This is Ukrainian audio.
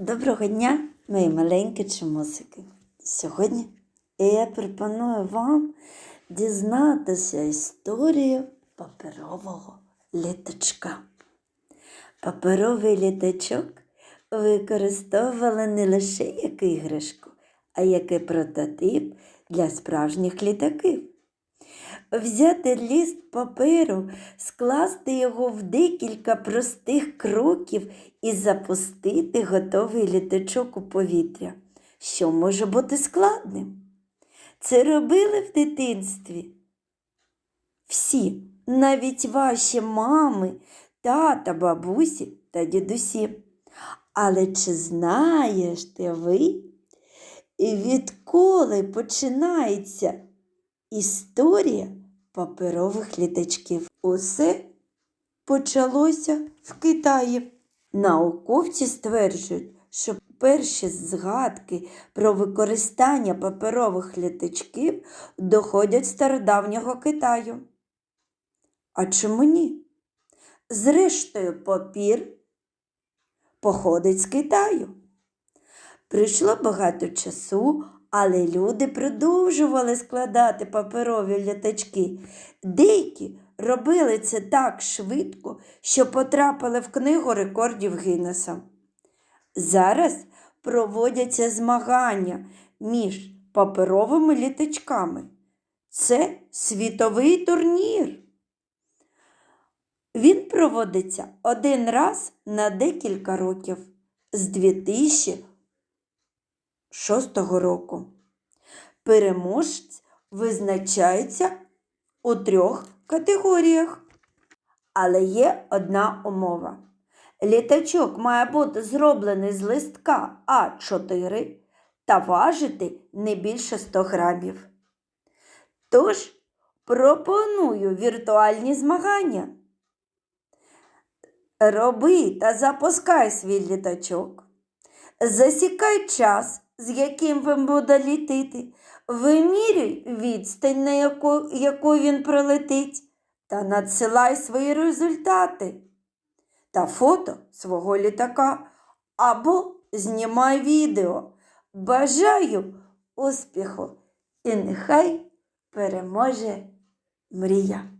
Доброго дня, мої маленькі чомусики. Сьогодні я пропоную вам дізнатися історію паперового літачка. Паперовий літачок використовували не лише як іграшку, а як і прототип для справжніх літаків. Взяти ліст паперу, скласти його в декілька простих кроків і запустити готовий літачок у повітря, що може бути складним. Це робили в дитинстві. Всі, навіть ваші мами, тата, бабусі та дідусі. Але чи знаєте ви, відколи починається Історія паперових літачків. Усе почалося в Китаї. Науковці стверджують, що перші згадки про використання паперових літачків доходять з стародавнього Китаю. А чому ні? Зрештою, папір походить з Китаю. Прийшло багато часу, але люди продовжували складати паперові літачки. Деякі робили це так швидко, що потрапили в книгу рекордів Гіннеса. Зараз проводяться змагання між паперовими літачками. Це світовий турнір. Він проводиться один раз на декілька років з 2000 2006 року. Переможець визначається у трьох категоріях. Але є одна умова. Літачок має бути зроблений з листка А4 та важити не більше 100 грамів. Тож пропоную віртуальні змагання. Роби та запускай свій літачок. Засікай час, з яким він буде літити, вимірюй відстань, на яку, яку він пролетить, та надсилай свої результати та фото свого літака або знімай відео. Бажаю успіху і нехай переможе мрія.